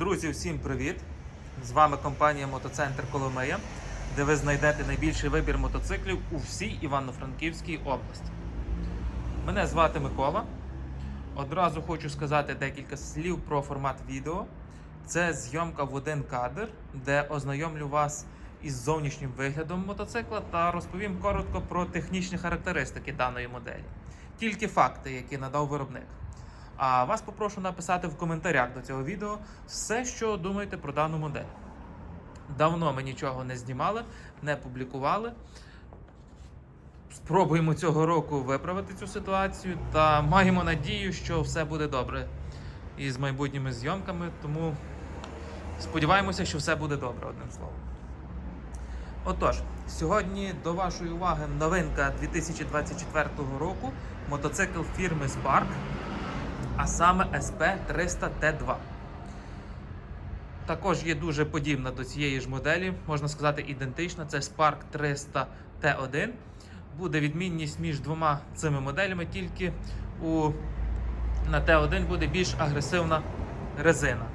Друзі, всім привіт! З вами компанія Мотоцентр Коломия, де ви знайдете найбільший вибір мотоциклів у всій Івано-Франківській області. Мене звати Микола. Одразу хочу сказати декілька слів про формат відео. Це зйомка в один кадр, де ознайомлю вас із зовнішнім виглядом мотоцикла та розповім коротко про технічні характеристики даної моделі. Тільки факти, які надав виробник. А вас попрошу написати в коментарях до цього відео все, що думаєте про дану модель. Давно ми нічого не знімали, не публікували. Спробуємо цього року виправити цю ситуацію та маємо надію, що все буде добре із майбутніми зйомками. Тому сподіваємося, що все буде добре, одним словом. Отож, сьогодні до вашої уваги новинка 2024 року мотоцикл фірми Spark а саме SP300T2. Також є дуже подібна до цієї ж моделі, можна сказати, ідентична. Це Spark 300 T1. Буде відмінність між двома цими моделями, тільки у, на T1 буде більш агресивна резина,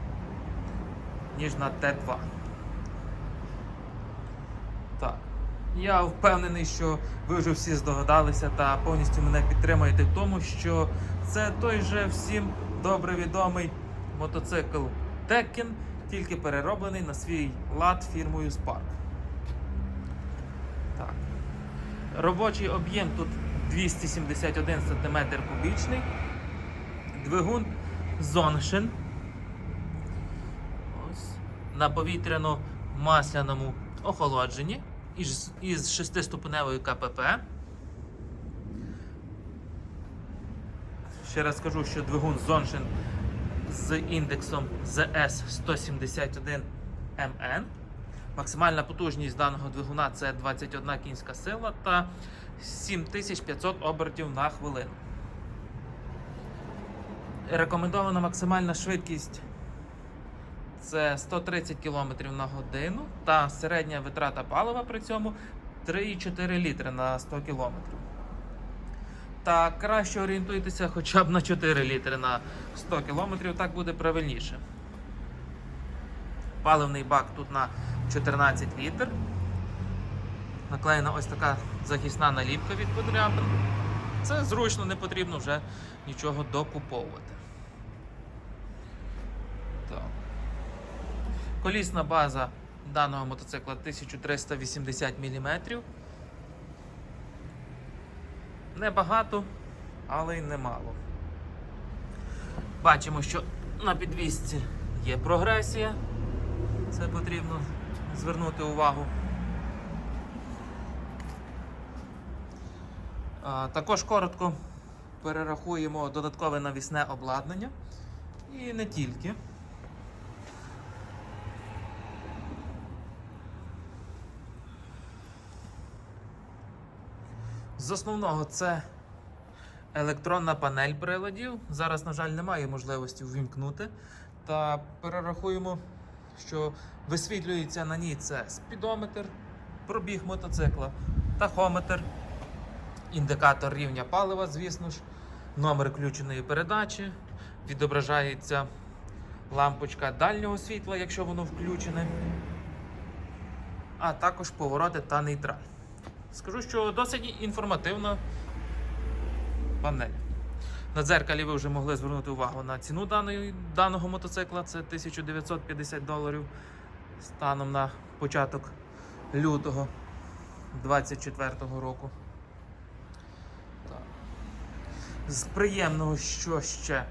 ніж на T2. Так. Я впевнений, що ви вже всі здогадалися та повністю мене підтримуєте в тому, що це той же всім добре відомий мотоцикл Tekken, тільки перероблений на свій лад фірмою Spark. Так. Робочий об'єм тут 271 см кубічний. Двигун Zonshine. Ось. На повітряно-масляному охолодженні із, із 6-ступеневою КПП. Ще раз скажу, що двигун Zonshine з індексом ZS171MN. Максимальна потужність даного двигуна це 21 кінська сила та 7500 обертів на хвилину. Рекомендована максимальна швидкість це 130 км на годину та середня витрата палива при цьому 3,4 літри на 100 км. Та краще орієнтуйтеся хоча б на 4 літри на 100 км, так буде правильніше. Паливний бак тут на 14 літр. Наклеєна ось така захисна наліпка від подряпин. Це зручно, не потрібно вже нічого докуповувати. Так. Колісна база даного мотоцикла 1380 мм. Небагато, але й немало. Бачимо, що на підвісці є прогресія. Це потрібно звернути увагу. Також коротко перерахуємо додаткове навісне обладнання. І не тільки. З основного це електронна панель приладів. Зараз, на жаль, немає можливості увімкнути. Та перерахуємо, що висвітлюється на ній це спідометр, пробіг мотоцикла, тахометр, індикатор рівня палива, звісно ж, номер включеної передачі, відображається лампочка дальнього світла, якщо воно включене, а також повороти та нейтраль. Скажу, що досить інформативна панель. На дзеркалі ви вже могли звернути увагу на ціну даної, даного мотоцикла. Це 1950 доларів станом на початок лютого 2024 року. Так. З приємного, що ще,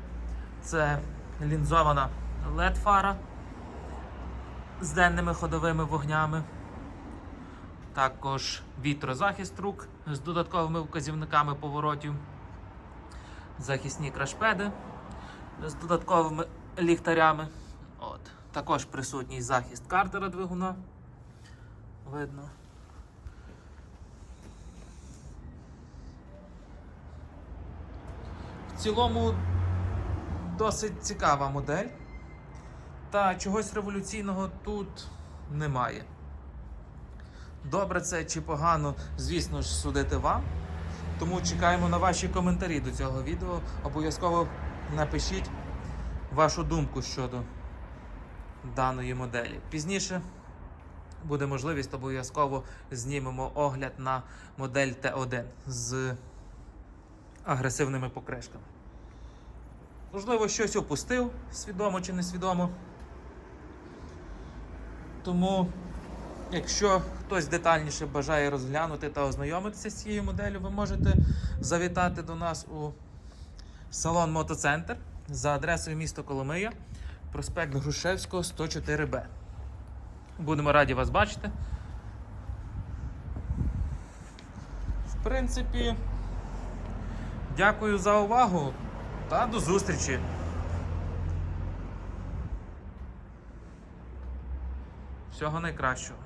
це лінзована LED-фара з денними ходовими вогнями. Також вітрозахист рук з додатковими вказівниками поворотів, захисні крашпеди з додатковими ліхтарями. От. Також присутній захист картера двигуна. Видно. В цілому досить цікава модель. Та чогось революційного тут немає. Добре це чи погано, звісно ж, судити вам. Тому чекаємо на ваші коментарі до цього відео. Обов'язково напишіть вашу думку щодо даної моделі. Пізніше буде можливість, обов'язково знімемо огляд на модель Т1 з агресивними покришками. Можливо, щось опустив, свідомо чи несвідомо. Тому, якщо хтось детальніше бажає розглянути та ознайомитися з цією моделлю, ви можете завітати до нас у салон Мотоцентр за адресою місто Коломия, проспект Грушевського, 104Б. Будемо раді вас бачити. В принципі, дякую за увагу та до зустрічі. Всього найкращого.